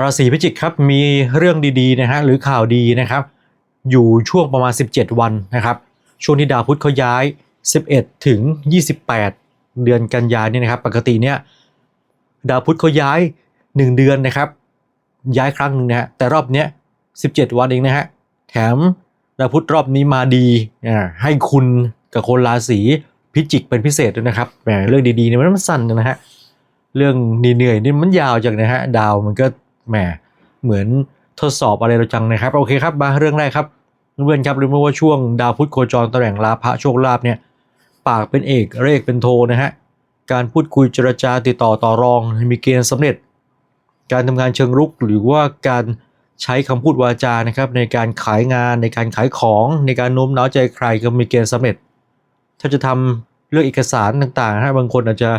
ราศีพิจิกครับมีเรื่องดีๆนะฮะหรือข่าวดีนะครับ อยู่ช่วงประมาณ 17 วันนะครับ ช่วงที่ดาวพุธเขาย้าย 11 ถึง 28 เดือนกันยายนนี่นะครับ ปกติเนี่ยดาวพุธเขาย้าย 1 เดือนนะครับ ย้ายครั้งหนึ่งนะฮะแต่รอบเนี้ย 17 วันเองนะฮะแถมดาวพุธรอบนี้มาดีอ่าให้คุณกับคนราศีพิจิกเป็นพิเศษด้วยนะครับแหมเรื่องดีๆเนี่ยมันสั้นนะฮะเรื่องเหนื่อยๆนี่มันยาวจังนะฮะดาวมันก็ แหมเหมือนทดสอบอะไรเราจังนะครับโอเคครับมาเรื่องแรกครับเพื่อนครับรู้ไหมว่าช่วงดาวพุธโคจรตำแหน่งลาภะโชคลาภเนี่ยปากเป็นเอกเรกเป็นโทนะฮะการพูดคุยเจรจาติดต่อต่อรองมีเกณฑ์สำเร็จ การทำงานเชิงรุกหรือว่าการใช้คำพูดวาจานะครับในการขายงานในการขายของในการโน้มน้าวใจใครก็มีเกณฑ์สำเร็จ ถ้าจะทำเรื่องเอกสารต่างๆนะฮะบางคนอาจจะ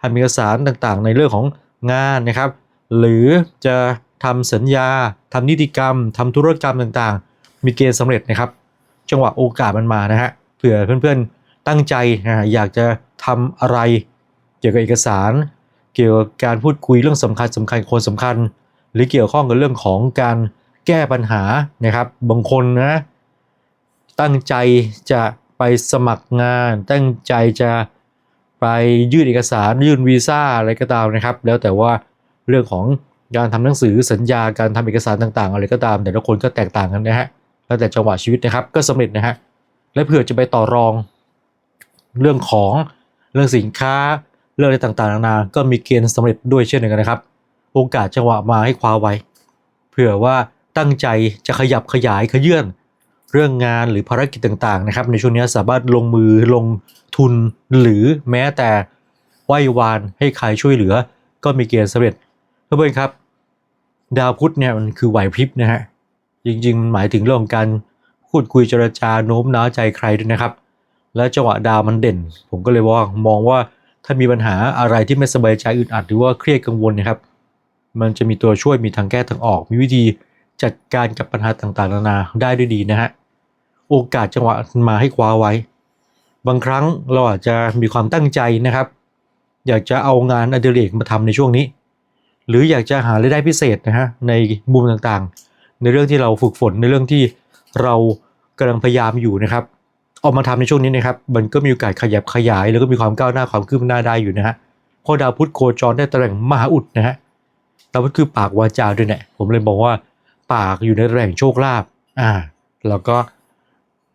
ทำเอกสารต่างๆ ในเรื่องของงานนะครับ หรือจะทำสัญญาทำนิติกรรมทำธุรกรรมต่างๆ มีเกณฑ์สำเร็จนะครับ จังหวะโอกาสมันมานะฮะเผื่อเพื่อนๆตั้งใจนะอยากจะทำอะไร เกี่ยวกับเอกสาร เกี่ยวกับการพูดคุยเรื่องสำคัญสำคัญคนสำคัญ หรือเกี่ยวข้องกับเรื่องของการแก้ปัญหานะครับบางคนนะตั้งใจจะไปสมัครงาน ตั้งใจจะไปยื่นเอกสารยื่นวีซ่าอะไรก็ตามนะครับ แล้วแต่ว่า เรื่องของการทำหนังสือสัญญาการทำเอกสารต่างๆ อะไรก็ตามแต่ละคนก็แตกต่างกันนะฮะแล้วแต่จังหวะชีวิตนะครับก็สำเร็จนะฮะและเผื่อจะไปต่อรอง เรื่องของเรื่องสินค้าเรื่องอะไรต่างๆนานา ก็มีเกณฑ์สำเร็จด้วยเช่นเดียวกันนะครับ โอกาสจังหวะมาให้คว้าไว้ เผื่อว่าตั้งใจจะขยับขยายขยื่นเรื่องงานหรือภารกิจต่างๆนะครับ ในช่วงนี้สามารถลงมือลงทุนหรือแม้แต่ไหว้วานให้ใครช่วยเหลือ ก็มีเกณฑ์สำเร็จ เพื่อนๆครับ ดาวพุธเนี่ยมันคือไหวพริบนะฮะจริงๆมันหมายถึงเรื่องของการพูดคุยเจรจาโน้มน้าวใจใครด้วยนะครับ และจังหวะดาวมันเด่น ผมก็เลยว่ามองว่าถ้ามีปัญหาอะไรที่ไม่สบายใจอึดอัดหรือว่าเครียดกังวลนะครับ มันจะมีตัวช่วยมีทางแก้ทางออก มีวิธีจัดการกับปัญหาต่างๆนานาได้ด้วยดีนะฮะโอกาสจังหวะมาให้คว้าไว้ บางครั้งเราอาจจะมีความตั้งใจนะครับ อยากจะเอางานอดิเรกมาทำในช่วงนี้ หรืออยากจะหารายได้พิเศษนะฮะในมุมต่างๆ ในเรื่องที่เราฝึกฝนในเรื่องที่เรากำลังพยายามอยู่นะครับออกมาทำในช่วงนี้นะครับมันก็มีโอกาสขยับขยาย แล้วก็มีความก้าวหน้าความคืบหน้าได้อยู่นะฮะเพราะดาวพุธโคจรได้ตำแหน่งมหาอุดนะฮะดาวพุธคือปากวาจาด้วยเนี่ยผมเลยบอกว่าปากอยู่ในตำแหน่งโชคลาภอ่าแล้วก็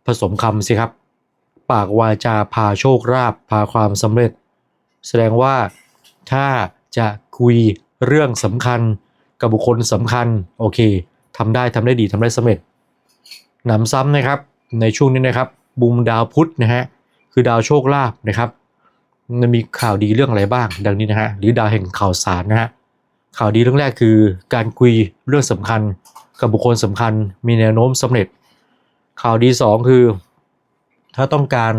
ผสมคำสิครับ ปากวาจาพาโชคลาภพาความสำเร็จ แสดงว่าถ้าจะคุย เรื่องสำคัญกับบุคคลสำคัญโอเคทำได้ทำได้ดีทำได้สำเร็จหนำซ้ำนะครับในช่วงนี้นะครับบุมดาวพุธนะฮะคือดาวโชคลาภนะครับมันมีข่าวดีเรื่องอะไรบ้าง ดังนี้นะฮะหรือดาวแห่งข่าวสารนะฮะข่าวดีเรื่องแรกคือการคุยเรื่องสำคัญกับบุคคลสำคัญมีแนวโน้มสำเร็จ ข่าวดีสองคือ ถ้าต้องการ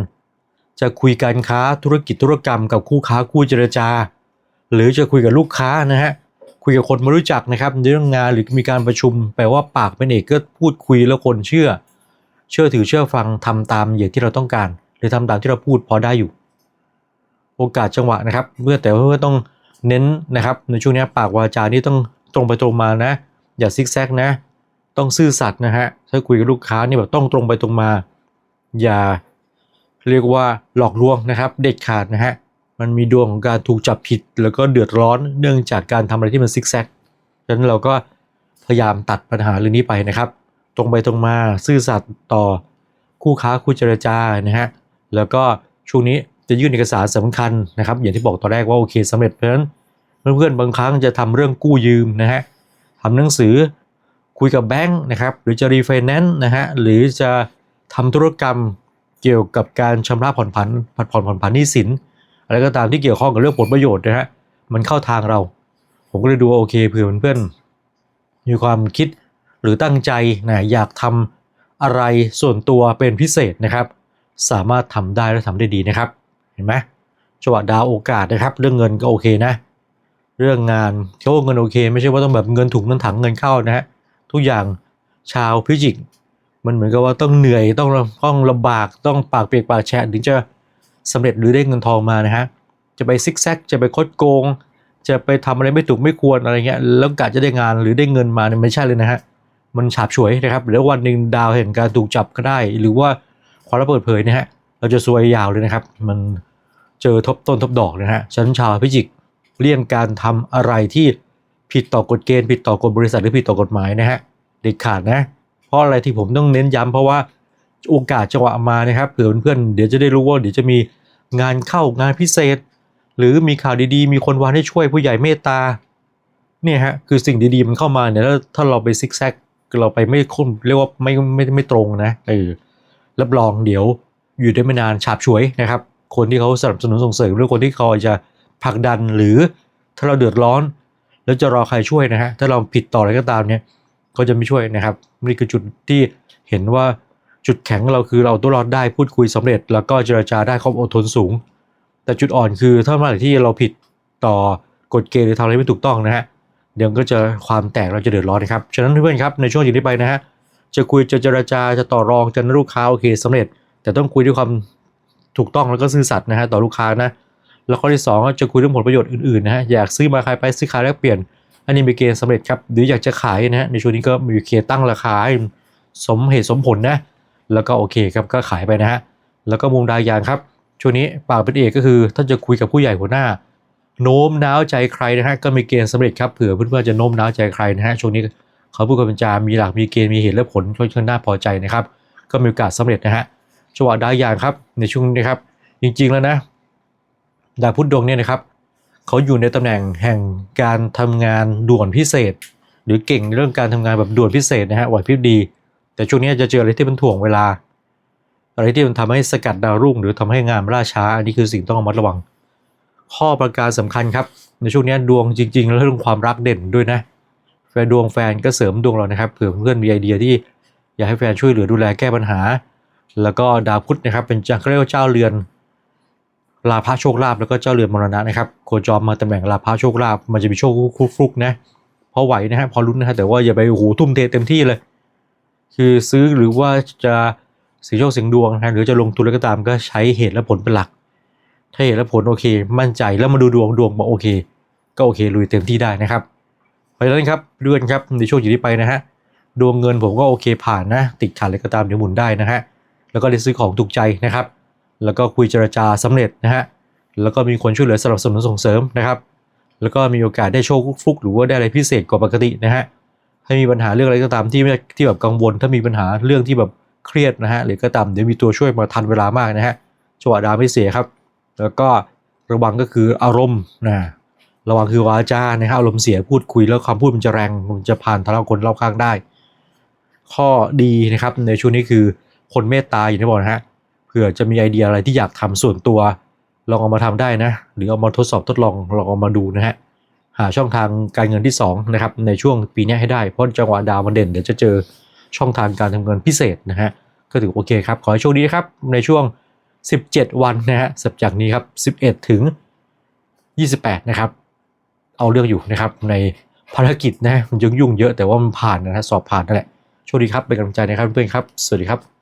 จะคุยการค้าธุรกิจธุรกรรมกับคู่ค้าคู่เจรจา หรือจะคุยกับลูกค้านะฮะคุยกับคนไม่รู้จักนะครับในเรื่องงานหรือมีการประชุม แปลว่าปากเป็นเอกก็พูดคุยแล้วคนเชื่อ เชื่อถือเชื่อฟังทำตามอย่างที่เราต้องการ หรือทำตามที่เราพูดพอได้อยู่ โอกาสจังหวะนะครับ เมื่อแต่ว่าต้องเน้นนะครับ ในช่วงนี้ปากวาจานี่ต้องตรงไปตรงมานะ อย่าซิกแซกนะ ต้องซื่อสัตย์นะฮะถ้าคุยกับลูกค้านี่แบบต้องตรงไปตรงมา อย่าเรียกว่าหลอกลวงนะครับ เด็ดขาดนะฮะ มันมีดวงของการถูกจับผิด แล้วก็เดือดร้อนเนื่องจากการทำอะไรที่มันซิกแซกฉะนั้นเราก็พยายามตัดปัญหาเรื่องนี้ไปนะครับ ตรงไปตรงมาซื่อสัตย์ต่อคู่ค้าคู่เจรจานะฮะแล้วก็ช่วงนี้จะยื่นเอกสารสำคัญนะครับ อย่างที่บอกตอนแรกว่าโอเคสำเร็จเพราะฉะนั้นเพื่อนๆบางครั้งจะทำเรื่องกู้ยืมนะฮะทำหนังสือคุยกับแบงค์นะครับหรือจะรีไฟแนนซ์นะฮะหรือจะทำธุรกรรมเกี่ยวกับการชำระผ่อนผันผันผ่อนผ่อนผันหนี้สิน อะไรก็ตามที่เกี่ยวข้องกับเรื่องผลประโยชน์นะฮะมันเข้าทางเรา ผมก็เลยดูโอเคเผื่อเพื่อนๆมีความคิดหรือตั้งใจนะอยากทำอะไรส่วนตัวเป็นพิเศษนะครับ สามารถทำได้และทำได้ดีนะครับ เห็นไหมจังหวะดาวโอกาสนะครับ เรื่องเงินก็โอเคนะ เรื่องงานโชคเงินโอเค ไม่ใช่ว่าต้องแบบเงินถุงเงินถังเงินเข้านะฮะทุกอย่างชาวพิจิก มันเหมือนกับว่าต้องเหนื่อยต้องต้องลำบากต้องปากเปียกปากแฉะถึงจะ สำเร็จหรือได้เงินทองมานะฮะจะไปซิกแซกจะไปคดโกง จะไปทำอะไรไม่ถูกไม่ควรอะไรเงี้ยแล้วกะจะได้งานหรือได้เงินมาเนี่ยไม่ใช่เลยนะฮะมันฉาบฉวยนะครับแล้ววันหนึ่งดาวแห่งการถูกจับก็ได้ หรือว่าความลับเปิดเผยนะฮะเราจะซวยยาวเลยนะครับ มันเจอทบต้นทบดอกนะฮะฉันชาวพิจิกเลี่ยงการทำอะไรที่ผิดต่อกฎเกณฑ์ผิดต่อกฎบริษัทหรือผิดต่อกฎหมายนะฮะเด็ดขาดนะ เพราะอะไรที่ผมต้องเน้นย้ำเพราะว่า โอกาสจังหวะมานะครับเผื่อเพื่อนๆเดี๋ยวจะได้รู้ว่าเดี๋ยวจะมีงานเข้างานพิเศษ หรือมีข่าวดีๆ มีคนวานให้ช่วยผู้ใหญ่เมตตาเนี่ยฮะคือสิ่งดีๆมันเข้ามาเนี่ยแล้วถ้าเราไปซิกแซกเราไปไม่คุ้มเรียกว่าไม่ไม่ไม่ตรงนะเออรับรองเดี๋ยวอยู่ได้ไม่นานฉาบฉวยนะครับ คนที่เขาสนับสนุนส่งเสริมหรือคนที่คอยจะผลักดันหรือถ้าเราเดือดร้อน แล้วจะรอใครช่วยนะฮะถ้าเราผิดต่ออะไรก็ตามเนี่ยเขาจะไม่ช่วยนะครับนี่คือจุดที่เห็นว่า จุดแข็งเราคือเราตัวรอดได้พูดคุยสำเร็จ แล้วก็เจรจาได้ความอดทนสูง แต่จุดอ่อนคือถ้าเมื่อไหร่ที่เราผิดต่อกฎเกณฑ์หรือทำอะไรไม่ถูกต้องนะฮะเดี๋ยวก็จะความแตกเราจะเดือดร้อนนะครับฉะนั้นเพื่อนครับในช่วงจากนี้ไปนะฮะจะคุยจะเจรจาจะต่อรองจะนัดลูกค้าโอเคสำเร็จ แต่ต้องคุยด้วยความถูกต้องแล้วก็ซื่อสัตย์นะฮะต่อลูกค้านะแล้วข้อที่สองก็จะคุยเรื่องผลประโยชน์อื่นๆนะฮะอยากซื้อมาขายไปซื้อขายแลกเปลี่ยน อันนี้มีเกณฑ์สำเร็จครับหรืออยากจะขายนะฮะในช่วงนี้ก็มีเกณฑ์ตั้งราคาให้สมเหตุสมผลนะ แล้วก็โอเคครับก็ขายไปนะฮะแล้วก็มุมดายางครับช่วงนี้ปากเป็นเอกก็คือท่านจะคุยกับผู้ใหญ่หัวหน้า โน้มน้าวใจใครนะฮะก็มีเกณฑ์สำเร็จครับเผื่อเพื่อนๆจะโน้มน้าวใจใครนะฮะช่วงนี้เขาพูดกับบัญจามีหลักมีเกณฑ์มีเหตุและผลค่อนข้างน่าพอใจนะครับ ก็มีโอกาสสำเร็จนะฮะจังหวะดายางครับในช่วงนี้ครับ จริงๆแล้วนะดาวพุธดวงเนี่ยนะครับเขาอยู่ในตำแหน่งแห่งการทำงานด่วนพิเศษ หรือเก่งในเรื่องการทำงานแบบด่วนพิเศษนะฮะไหวพริบดี แต่ช่วงนี้จะเจออะไรที่มันถ่วงเวลา อะไรที่มันทำให้สกัดดาวรุ่ง หรือทำให้งานล่าช้า อันนี้คือสิ่งต้องระมัดระวัง ข้อประการสำคัญครับ ในช่วงนี้ดวงจริง ๆ แล้วเรื่องความรักเด่นด้วยนะ แฟนดวงแฟนก็เสริมดวงเรานะครับเผื่อเพื่อนมีไอเดียที่อยากให้แฟนช่วยเหลือดูแลแก้ปัญหา แล้วก็ดาวพุธนะครับเป็นจักรเรียกว่าเจ้าเรือนลาภะโชคลาภแล้วก็เจ้าเรือนมรณะนะครับโคจรมาตำแหน่งลาภะโชคลาภมันจะมีโชคคู่ฟลุกนะพอไหวนะฮะพอลุ้นนะฮะแต่ว่าอย่าไปโอ้โหทุ่มเทเต็มที่เลย คือซื้อหรือว่าจะเสียงโชคเสียงดวงนะฮะหรือจะลงทุนแล้วก็ตามก็ใช้เหตุและผลเป็นหลัก ถ้าเหตุและผลโอเค มั่นใจแล้วมาดูดวงดวงบอกโอเค ก็โอเคลุยเต็มที่ได้นะครับเพราะฉะนั้นครับเดือนครับในช่วงอยู่ที่ไปนะฮะดวงเงินผมก็โอเคผ่านนะ ติดขัดอะไรก็ตามเดี๋ยวหมุนได้นะฮะแล้วก็ได้ซื้อของถูกใจนะครับ แล้วก็คุยเจรจาสำเร็จนะฮะแล้วก็มีคนช่วยเหลือสนับสนุนส่งเสริมนะครับ แล้วก็มีโอกาสได้โชคฟลุกหรือว่าได้อะไรพิเศษกว่าปกตินะฮะ ถ้มีปัญหาเรื่องอะไรก็ตามที่ไม่ที่แบบกังวล ถ้ามีปัญหาเรื่องที่แบบเครียดนะฮะหรือก็ตามเดี๋ยวมีตัวช่วยมาทันเวลามากนะฮะจังหวะดาไม่เสียครับ แล้วก็ระวังก็คืออารมณ์นะระวังคือวาจานะฮะอารมณ์เสียพูดคุยแล้วคำพูดมันจะแรงมันจะผ่านทะเลาะคนรอบข้างได้ ข้อดีนะครับในช่วงนี้คือคนเมตตาอย่างที่บอกนะฮะเผื่อจะมีไอเดียอะไรที่อยากทำส่วนตัวลองเอามาทำได้นะ หรือเอามาทดสอบทดลองลองเอามาดูนะฮะ หาช่องทางการเงินที่2นะครับในช่วงปีนี้ให้ได้เพราะจังหวะดาวมันเด่นเดี๋ยวจะเจอช่องทางการทำเงินพิเศษนะฮะก็ถือโอเคครับ ขอให้โชคดีนะครับในช่วง 17 วันนะฮะสัปจากนี้ครับ 11 ถึง 28 นะครับ เอาเรื่องอยู่นะครับในภารกิจนะมันยังยุ่งเยอะแต่ว่ามันผ่านนะฮะสอบผ่านนั่นแหละโชคดีครับเป็นกำลังใจนะครับเพื่อนครับ สวัสดีครับ